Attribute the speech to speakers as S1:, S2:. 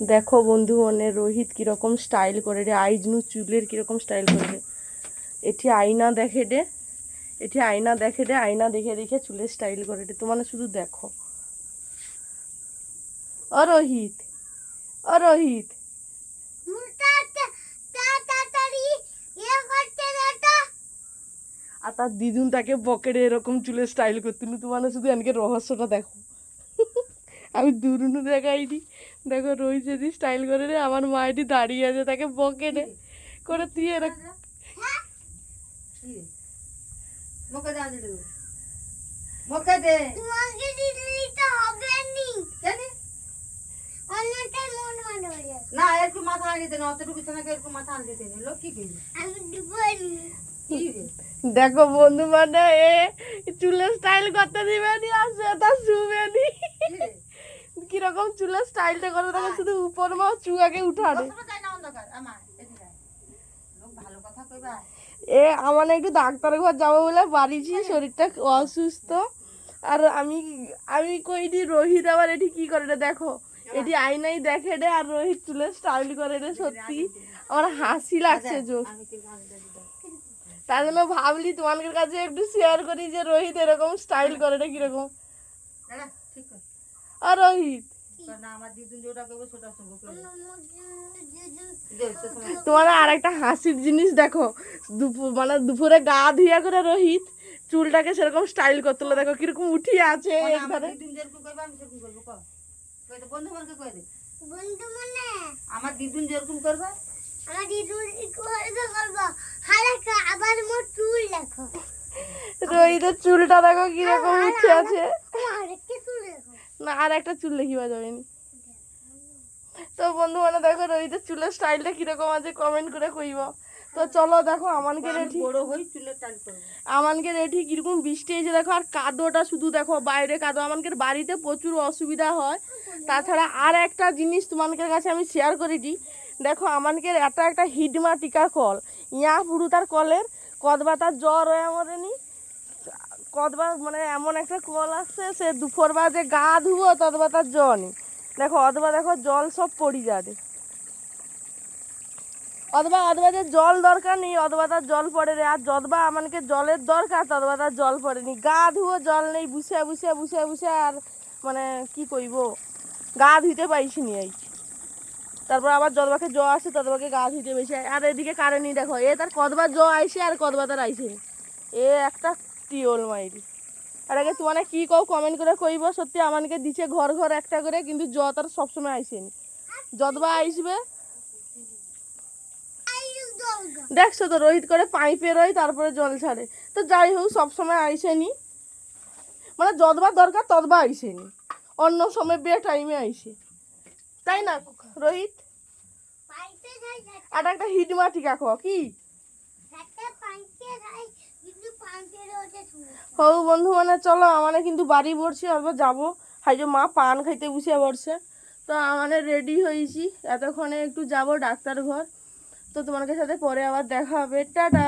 S1: দেখো বন্ধু, মনে রোহিত কীরকম স্টাইল করে রে, আইজনু চুলের কীরকম স্টাইল করে রে। এটি আয়না দেখে রে এটি আয়না দেখে রে আয়না দেখে দেখে চুলের স্টাইল করে রে তোমার শুধু দেখো। ও রোহিত ও রোহিত। আর তার দিদুন তাকে বকেটে এরকম চুলের স্টাইল করতে তোমার শুধু এনকে রহস্যটা দেখো। আমি দুরুনু দেখাইনি। দেখো রোহিত যদি স্টাইল করে রে আমার মা এটি দাঁড়িয়ে আছে তাকে বকেটে করে তুই
S2: হবে নি।
S3: মাথা আনি অতটুকু আনি লোক কি? রে?
S1: দেখো বন্ধু মানে এ চুলের স্টাইল করতে দিবে নি আর সে তার শুবে নি।
S3: কি রে
S1: কীরকম চুলের স্টাইলটা করে দেখো শুধু উপর মা চুয়াকে
S3: কইবা
S1: এ আমার একটু ডাক্তার ঘর যাব বলে বাড়িছি শরীরটা অসুস্থ। আর আমি আমি কইনি রোহিত আবার এটি কি করে রে দেখো। এটি আইনাই দেখে রে আর রোহিত চুলের স্টাইল করে রে সত্যি। আমার হাসি লাগছে জোর। তার জন্য ভাবলি তোমাদের কাছে একটু শেয়ার করি যে রোহিত এরকম স্টাইল করে রে কীরকম। আর রোহিত তোমার আর একটা হাসির জিনিস দেখো দুপুর মানে দুপুরে গা ধুইয়া করে রোহিত চুলটাকে সেরকম স্টাইল করতে হলো দেখো কীরকম উঠিয়ে আছে
S3: মানে আমার দিদুন যেরকম করবে
S2: মনে?
S3: আমার দিদুন যেরকম করবে
S2: আমার দিদু করবে। করব হালকা আবার মোর চুল দেখো।
S1: রোহিতের চুলটা দেখো কীরকম উঠে আছে। না আর একটা চুল দেখিবা যাবেনি তো বন্ধু মানে দেখো রোহিতের চুলের স্টাইলটা কীরকম আছে কমেন্ট করে কইব। তো চলো দেখো আমানকে
S3: আমি
S1: রেঠি
S3: বড় হই চুলের টান করব।
S1: আমানকে রেঠি কীরকম বৃষ্টি এসে দেখো আর কাদোটা শুধু দেখো বাইরে কাদো। আমানকে বাড়িতে প্রচুর অসুবিধা হয়। তাছাড়া আর একটা জিনিস তোমাদের কাছে আমি শেয়ার করে দিই। দেখো আমানকে একটা একটা হিডমা টিকা কল। ইয়া পুরু তার কলের কদবা তার জ্বর হয়ে মরেনি কদবা মানে এমন একটা কল আসছে সে দুপুর যে গা ধুবো তদবা তার জ্বর নেই। দেখো অথবা দেখো জল সব পড়ি যাবে। অথবা অথবা যে জল দরকার নেই অথবা তার জল পড়ে রে। আর যতবা আমাকে জলের দরকার ততবা তার জল পড়েনি গা ধুয়ো জল নেই বুসে বুসে বুসে বুসে আর মানে কি কইব? গা ধুইতে পাইছি নি এই তারপর আবার যতবাকে জ আসে ততবাকে গা ধুইতে বেশি আর এদিকে কারেন্টই দেখো। এ তার কতবার জ আইসে আর কতবার তার আইসে এ একটা টিওল মাইরি আর আগে তোমার কি কও কমেন্ট করে কইব সত্যি আমাকে দিছে ঘর ঘর একটা করে কিন্তু জ তার সবসময় আইসেনি। যতবার আইসবে দেখছ তো রোহিত করে পাইপে রই তারপরে জল ছাড়ে। তো যাই হোক সবসময় আইসেনি। মানে যতবার দরকার ততবার আইসেনি। অন্য সময় বে টাইমে আইসে। তাই না রোহিত? আর একটা হিটমা টিকা খাওয়া কি? হৌ বন্ধু মানে চলো আমার কিন্তু বাড়ি পড়ছি অল্প যাব। হাই যে মা, পান খাইতে বসে পড়ছে তো আমার রেডি হয়েছি। এতক্ষণে একটু যাব ডাক্তার ঘর। তো তোমাদের সাথে পরে আবার দেখা হবে। টাটা!